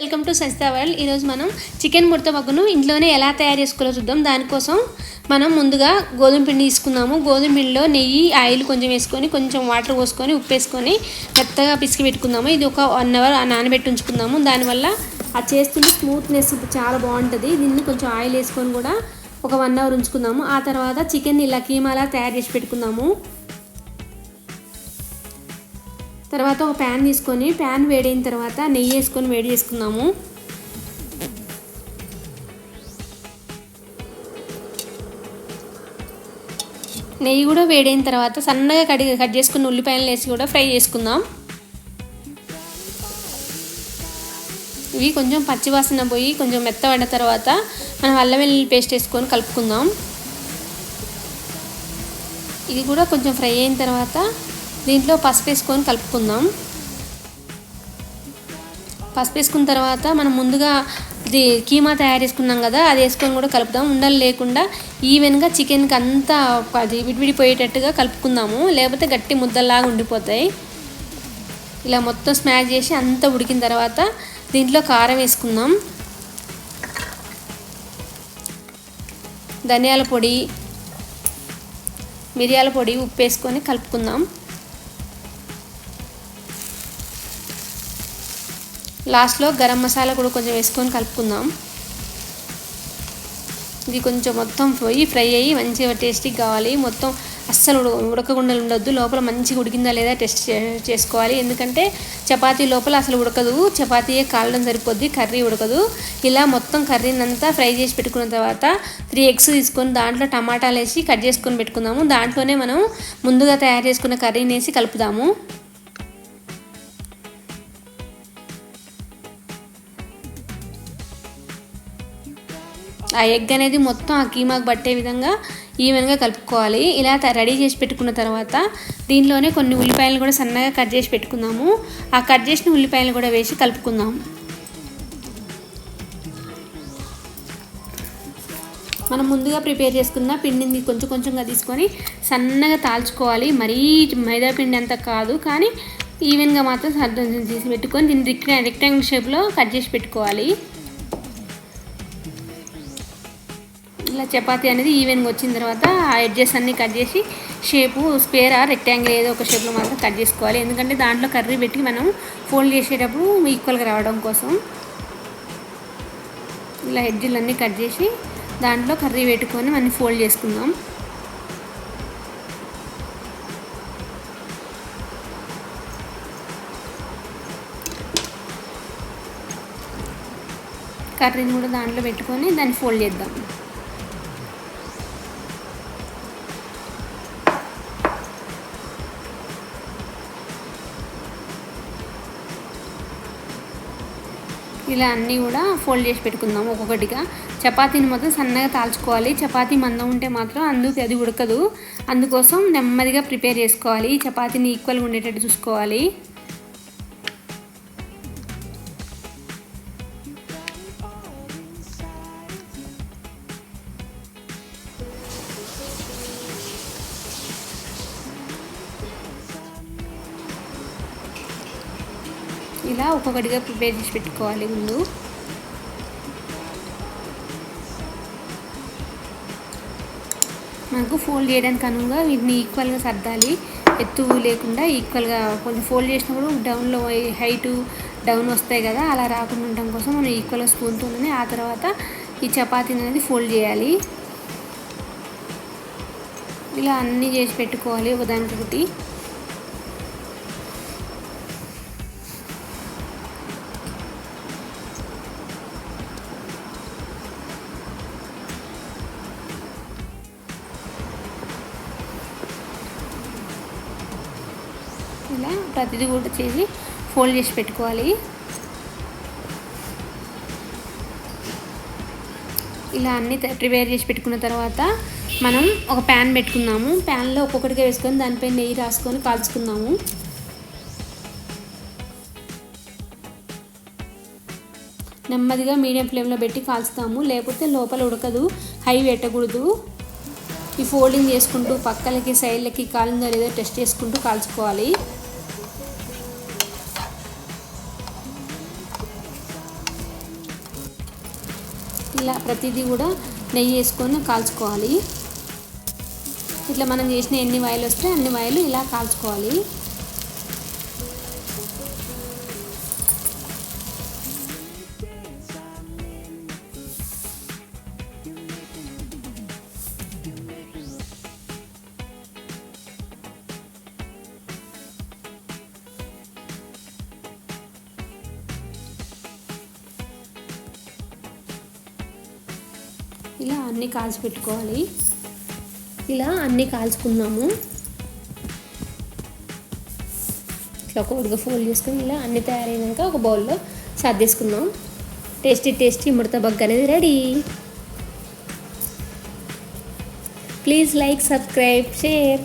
Welcome to సజితా world ఈరోజు మనం chicken ముడతపగ్గును ఇంట్లోనే ఎలా తయారు చేసుకోవాలో చూద్దాం. దానికోసం మనం ముందుగా గోధుమ పిండి తీసుకుందాము. గోధుమ పిండిలో నెయ్యి ఆయిల్ కొంచెం వేసుకొని కొంచెం వాటర్ పోసుకొని ఉప్పు వేసుకొని మెత్తగా పిసికి పెట్టుకుందాము. ఇది ఒక వన్ అవర్ నానబెట్టి ఉంచుకుందాము. దానివల్ల ఆ చేస్తున్న స్మూత్నెస్ చాలా బాగుంటుంది. దీన్ని కొంచెం ఆయిల్ వేసుకొని కూడా ఒక వన్ అవర్ ఉంచుకుందాము. ఆ తర్వాత చికెన్ ఇలా కీమాలా తయారు చేసి పెట్టుకుందాము. తర్వాత ఒక ప్యాన్ తీసుకొని ప్యాన్ వేడైన తర్వాత నెయ్యి వేసుకొని వేడి చేసుకుందాము. నెయ్యి కూడా వేడైన తర్వాత సన్నగా కడి కట్ చేసుకున్న ఉల్లిపాయలు వేసి కూడా ఫ్రై చేసుకుందాం. ఇవి కొంచెం పచ్చివాసన పోయి కొంచెం మెత్తబడిన తర్వాత మనం అల్లం వెల్లుల్లి పేస్ట్ వేసుకొని కలుపుకుందాం. ఇది కూడా కొంచెం ఫ్రై అయిన తర్వాత దీంట్లో పసుపు వేసుకొని కలుపుకుందాం. పసుపు వేసుకున్న తర్వాత మనం ముందుగా ఇది కీమా తయారు చేసుకున్నాం కదా అది వేసుకొని కూడా కలుపుదాం. ఉండలు లేకుండా ఈవెన్గా చికెన్కి అంతా అది విడివిడిపోయేటట్టుగా కలుపుకుందాము. లేకపోతే గట్టి ముద్దల్లాగా ఉండిపోతాయి. ఇలా మొత్తం స్మాష్ చేసి అంతా ఉడికిన తర్వాత దీంట్లో కారం వేసుకుందాం. ధనియాల పొడి మిరియాల పొడి ఉప్పు వేసుకొని కలుపుకుందాం. లాస్ట్లో గరం మసాలా కూడా కొంచెం వేసుకొని కలుపుకుందాం. ఇది కొంచెం మొత్తం పోయి ఫ్రై అయ్యి మంచిగా టేస్టీగా కావాలి. మొత్తం అస్సలు ఉడకకుండా ఉండొద్దు. లోపల మంచిగా ఉడికిందా లేదా టెస్ట్ చేసుకోవాలి. ఎందుకంటే చపాతీ లోపల అసలు ఉడకదు. చపాతీయే కాలడం సరిపోద్ది కర్రీ ఉడకదు. ఇలా మొత్తం కర్రీనంతా ఫ్రై చేసి పెట్టుకున్న తర్వాత త్రీ ఎగ్స్ తీసుకొని దాంట్లో టమాటాలు వేసి కట్ చేసుకొని పెట్టుకుందాము. దాంట్లోనే మనం ముందుగా తయారు చేసుకున్న కర్రీని వేసి కలుపుదాము. ఆ ఎగ్ అనేది మొత్తం ఆ కీమాకు పట్టే విధంగా ఈవెన్గా కలుపుకోవాలి. ఇలా రెడీ చేసి పెట్టుకున్న తర్వాత దీనిలోనే కొన్ని ఉల్లిపాయలు కూడా సన్నగా కట్ చేసి పెట్టుకుందాము. ఆ కట్ చేసిన ఉల్లిపాయలు కూడా వేసి కలుపుకుందాం. మనం ముందుగా ప్రిపేర్ చేసుకున్న పిండిని కొంచెం కొంచెంగా తీసుకొని సన్నగా తాల్చుకోవాలి. మరీ మైదా పిండి అంత కాదు కానీ ఈవెన్గా మాత్రం తీసి పెట్టుకొని దీన్ని రిక్టా రెక్టాంగిల్ షేప్లో కట్ చేసి పెట్టుకోవాలి. ఇట్లా చపాతీ అనేది ఈవెన్గా వచ్చిన తర్వాత ఆ ఎడ్జెస్ అన్నీ కట్ చేసి షేపు స్పేర్ ఆ రెక్టాంగిల్ ఏదో ఒక షేప్లో మాత్రం కట్ చేసుకోవాలి. ఎందుకంటే దాంట్లో కర్రీ పెట్టి మనం ఫోల్డ్ చేసేటప్పుడు ఈక్వల్గా రావడం కోసం ఇలా ఎడ్జులన్నీ కట్ చేసి దాంట్లో కర్రీ పెట్టుకొని మనం ఫోల్డ్ చేసుకుందాం. కర్రీని కూడా దాంట్లో పెట్టుకొని దాన్ని ఫోల్డ్ చేద్దాం. ఇలా అన్నీ కూడా ఫోల్డ్ చేసి పెట్టుకుందాం ఒక్కొక్కటిగా. చపాతీని మాత్రం సన్నగా తాల్చుకోవాలి. చపాతీ మందం ఉంటే మాత్రం అందుకు అది ఉడకదు. అందుకోసం నెమ్మదిగా ప్రిపేర్ చేసుకోవాలి. చపాతీని ఈక్వల్గా ఉండేటట్టు చూసుకోవాలి. ఇలా ఒక్కొక్కటిగా ప్రిపేర్ చేసి పెట్టుకోవాలి ముందు. మనకు ఫోల్డ్ చేయడానికి అనువుగా వీటిని ఈక్వల్గా సర్దాలి. ఎత్తు లేకుండా ఈక్వల్గా కొంచెం ఫోల్డ్ చేసినప్పుడు డౌన్లో హైటు డౌన్ వస్తాయి కదా అలా రాకుండా ఉండడం కోసం మనం ఈక్వల్గా స్పూన్తోనే ఆ తర్వాత ఈ చపాతీని అనేది ఫోల్డ్ చేయాలి. ఇలా అన్నీ చేసి పెట్టుకోవాలి ఒకదానికొకటి. ఇలా ప్రతిదీ కూడా చేసి ఫోల్డ్ చేసి పెట్టుకోవాలి. ఇలా అన్ని ప్రిపేర్ చేసి పెట్టుకున్న తర్వాత మనం ఒక ప్యాన్ పెట్టుకుందాము. ప్యాన్లో ఒక్కొక్కటిగా వేసుకొని దానిపై నెయ్యి రాసుకొని కాల్చుకుందాము. నెమ్మదిగా మీడియం ఫ్లేమ్లో పెట్టి కాల్చుతాము. లేకపోతే లోపల ఉడకదు హై పెట్టకూడదు. ఈ ఫోల్డింగ్ చేసుకుంటూ పక్కలకి సైడ్లకి కాలిందో లేదో టెస్ట్ చేసుకుంటూ కాల్చుకోవాలి. ఇలా ప్రతిదీ కూడా నెయ్యి వేసుకొని కాల్చుకోవాలి. ఇట్లా మనం చేసిన ఎన్ని వాయిలు వస్తే అన్ని వాయిలు ఇలా కాల్చుకోవాలి. ఇలా అన్నీ కాల్చి పెట్టుకోవాలి ఇలా అన్నీ కాల్చుకున్నాము ఇట్లా కోడిగా ఫోల్డ్ చేసుకుని ఇలా అన్నీ తయారైనాక ఒక బౌల్లో సర్దేసుకుందాం టేస్టీ టేస్టీ ముడత బగ్గ అనేది ready. Please like subscribe share.